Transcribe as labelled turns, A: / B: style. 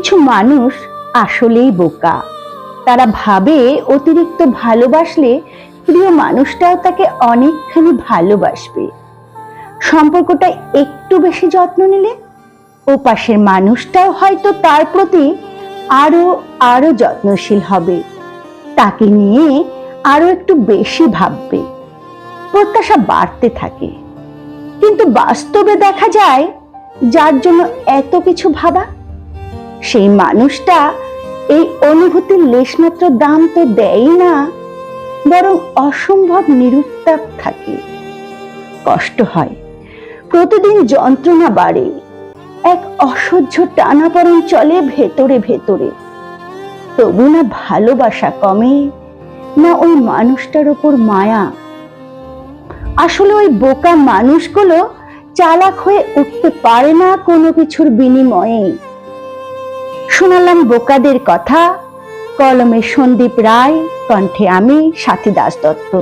A: কিছু মানুষ আসলেই বোকা। তারা ভাবে অতিরিক্ত ভালোবাসলে প্রিয় মানুষটাও তাকে অনেকখানি ভালোবাসবে। সম্পর্কটা একটু বেশি যত্ন নিলে ও পাশের মানুষটাও হয়তো তার প্রতি আরও আরও যত্নশীল হবে। তাকে নিয়ে আরও একটু বেশি ভাববে। প্রত্যাশা বাড়তে থাকে। কিন্তু বাস্তবে দেখা যায়, যার জন্য এত কিছু ভাবা সেই মানুষটা এই অনুভূতির লেশমাত্র দাম তো দেয় না, বরং অসম্ভব নিরুত্তাপ থাকে। কষ্ট হয়। প্রতিদিন যন্ত্রণা বাড়ে। এক অসহ্য টানাপড়েন চলে ভেতরে ভেতরে। তবু না ভালোবাসা কমে, না ওই মানুষটার ওপর মায়া? আসলে ওই বোকা মানুষগুলো চালাক হয়ে উঠতে পারে না কোনো কিছুর বিনিময়ে। শোনালাম বোকাদের কথা। কলমে সন্দীপ রায় কণ্ঠে আমি সাথী দাস দত্ত